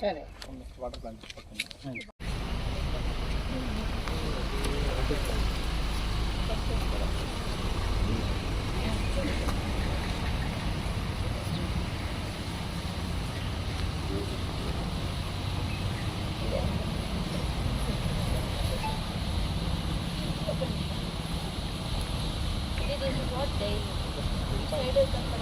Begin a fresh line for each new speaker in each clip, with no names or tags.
సరే
water plant పక్కన
ఇది వాట్ డే సైడ్ కనపడేది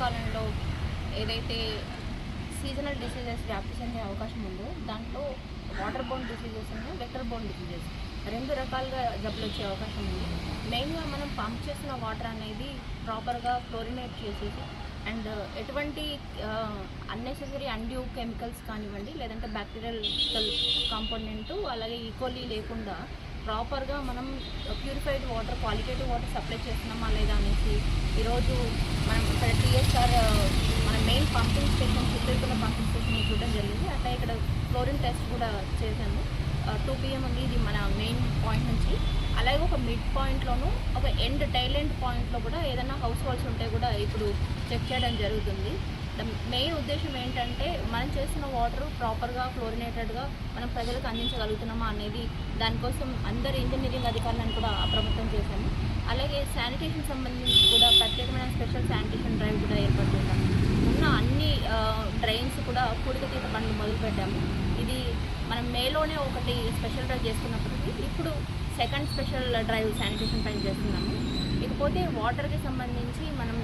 Seven వర్షాకాలంలో ఏదైతే సీజనల్ డిసీజెస్ వ్యాప్తి చెందే అవకాశం ఉందో దాంట్లో వాటర్ బోన్ డిసీజెస్ ఉన్నాయి వెక్టర్ బోన్ డిసీజెస్ రెండు రకాలుగా జబ్బులు వచ్చే అవకాశం ఉంది. మెయిన్గా మనం పంప్ చేసిన వాటర్ అనేది ప్రాపర్గా క్లోరినేట్ చేసేసి అండ్ ఎటువంటి అన్నెసెసరీ అన్డ్యూ కెమికల్స్ కానివ్వండి లేదంటే బ్యాక్టీరియల్ కాంపోనెంట్ అలాగే e. ఈకోలీ లేకుండా ప్రాపర్గా మనం purified water qualitative water supply చేస్తున్నామా లేదా అనేసి ఈరోజు మనం ఇక్కడ టీఎస్ఆర్ మన మెయిన్ పంపింగ్ స్టేషన్ చిత్తూరుకున్న పంపింగ్ స్టేషన్ చూడడం జరిగింది. అట్లా ఇక్కడ క్లోరిన్ టెస్ట్ కూడా చేశాము. టూ పిఎం ఉంది ఇది మన మెయిన్ పాయింట్ నుంచి. అలాగే ఒక మిడ్ పాయింట్లోను ఒక ఎండ్ టైల్ ఎండ్ పాయింట్లో కూడా ఏదైనా హౌస్ హోల్డ్స్ ఉంటే కూడా ఇప్పుడు చెక్ చేయడం జరుగుతుంది. మెయిన్ ఉద్దేశం ఏంటంటే మనం చేస్తున్న వాటర్ ప్రాపర్గా క్లోరినేటెడ్గా మనం ప్రజలకు అందించగలుగుతున్నామా అనేది దానికోసం అందరు ఇంజనీరింగ్ అధికారులను కూడా అప్రమత్తం చేశాము. అలాగే శానిటేషన్ సంబంధించి కూడా ప్రత్యేకమైన స్పెషల్ శానిటేషన్ డ్రైవ్ కూడా ఏర్పాటు చేశాము. ఉన్న అన్ని డ్రైన్స్ కూడా పూడికతీత పనులు మొదలుపెట్టాము. ఇది మనం మేలోనే ఒకటి స్పెషల్ డ్రైవ్ చేసుకున్నప్పటికీ ఇప్పుడు సెకండ్ స్పెషల్ డ్రైవ్ శానిటేషన్ పైన చేస్తున్నాము. ఇకపోతే వాటర్కి సంబంధించి మనం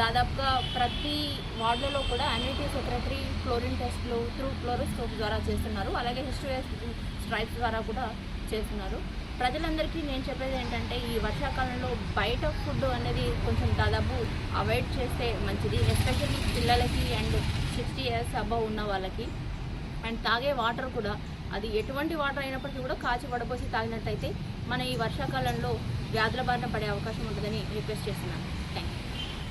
దాదాపుగా ప్రతి వార్డులలో కూడా అన్నిటి సెక్రటరీ క్లోరిన్ టెస్ట్లు త్రూ క్లోరోస్కోప్ ద్వారా చేస్తున్నారు. అలాగే హిస్టరీ స్ట్రైప్స్ ద్వారా కూడా చేస్తున్నారు. ప్రజలందరికీ నేను చెప్పేది ఏంటంటే ఈ వర్షాకాలంలో బయట ఫుడ్ అనేది కొంచెం దాదాపు అవాయిడ్ చేస్తే మంచిది. ఎస్పెషల్లీ పిల్లలకి అండ్ సిక్స్టీ ఇయర్స్ అబవ్ ఉన్న వాళ్ళకి. అండ్ తాగే వాటర్ కూడా అది ఎటువంటి వాటర్ అయినప్పటికీ కూడా కాచి వడపోసి తాగినట్టయితే మన ఈ వర్షాకాలంలో వ్యాధుల బారిన పడే అవకాశం ఉంటుందని రిక్వెస్ట్ చేస్తున్నాను.